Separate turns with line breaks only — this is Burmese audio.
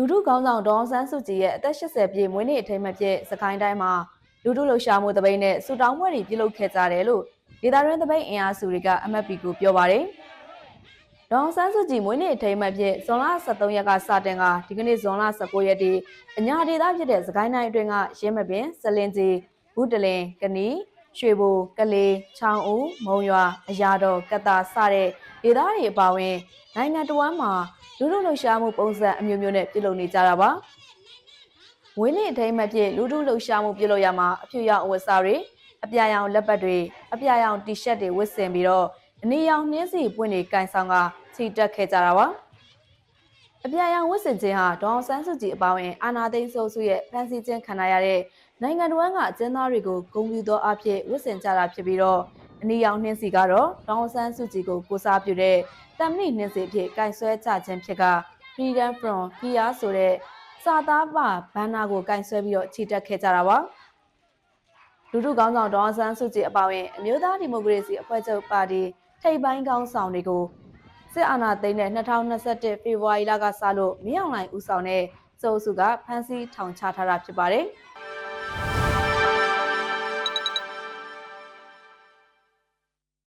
လူထုကောင်းဆောင်ဒေါအောင်ဆန်းစုကြည်ရဲ့အသက်80ပြည့်မွေးနေ့အထိမ်းအမှတ်ဖြစ်စကိုင်းတိုင်းမှာလူထုလှုပ်ရှားမှုတပိန်းနဲ့ဆူတောင်းပွဲတွေပြုလုပ်ခဲ့ကြတယ်လို့ဒေသတွင်းတပိန်းအင်အားစုတွေက MFP ကိုပြောပါတယ်။ဒေါအောင်ဆန်းစုကြည်မွေးနေ့အထိမ်းအမှတ်ဖြစ်ဇွန်လ23ရက်ကစတင်ကဒီကနေ့ဇွန်လ19ရက်ဒီအညာဒေသဖြစ်တဲ့စကိုင်းတိုင်းအတွင်းကရင်းမပင်စလင်ကြီးဘူးတလင်ကနီ ရွှေဘိုကလေးချောင်းဦးမုံရွာအရာတော်ကတာစတဲ့ဒေသတွေအပါအဝင်နိုင်ငံတော်ဝန်မှာလူလူလှုပ်ရှားမှုပုံစံအမျိုးမျိုးနဲ့ပြုလုပ်နေကြတာပါဝင်းနေအထိမ်းအမှတ်ဖြင့်လူလူလှုပ်ရှားမှုပြုလုပ်ရမှာအဖြူရောင်အဝတ်စားတွေအပြာရောင်လက်ပတ်တွေအပြာရောင်တီရှပ်တွေဝတ်ဆင်ပြီးတော့အနီရောင်နှင်းစီပွင့်တွေကင်ဆောင်ကခြိတက်ခဲ့ကြတာပါ အပြာရောင်ဝတ်ဆင်ခြင်းဟာဒေါအောင်ဆန်းစုကြည်အပါအဝင်အာနာသိန်းစိုးစုရဲ့ဖန်ဆီးခြင်းခံရတဲ့နိုင်ငံတော်ကအကျဉ်းသားတွေကိုဂုဏ်ပြုသောအဖြစ်ဝတ်ဆင်ကြတာဖြစ်ပြီးတော့အနီရောင်နှင်းစီကတော့ဒေါအောင်ဆန်းစုကြည်ကိုကိုစားပြုတဲ့တမ်မဏိနှင်းစီအဖြစ်ကင်ဆွဲကြခြင်းဖြစ်က Freedom from Fear ဆိုတဲ့စာသားပါဘန်နာကိုကင်ဆွဲပြီးတော့ခြိတက်ခဲ့ကြတာပါလူထုကောင်းဆောင်ဒေါအောင်ဆန်းစုကြည်အပါအဝင်အမျိုးသားဒီမိုကရေစီအဖွဲ့ချုပ်ပါတီထိပ်ပိုင်းကောင်းဆောင်တွေကို စစ်အာဏာသိမ်းတဲ့2021ဖေဖော်ဝါရီလကစလို့မင်းအောင်လှိုင်ဦးဆောင်တဲ့စိုးစုကဖမ်းဆီးထောင်ချထားတာဖြစ်ပါတယ်။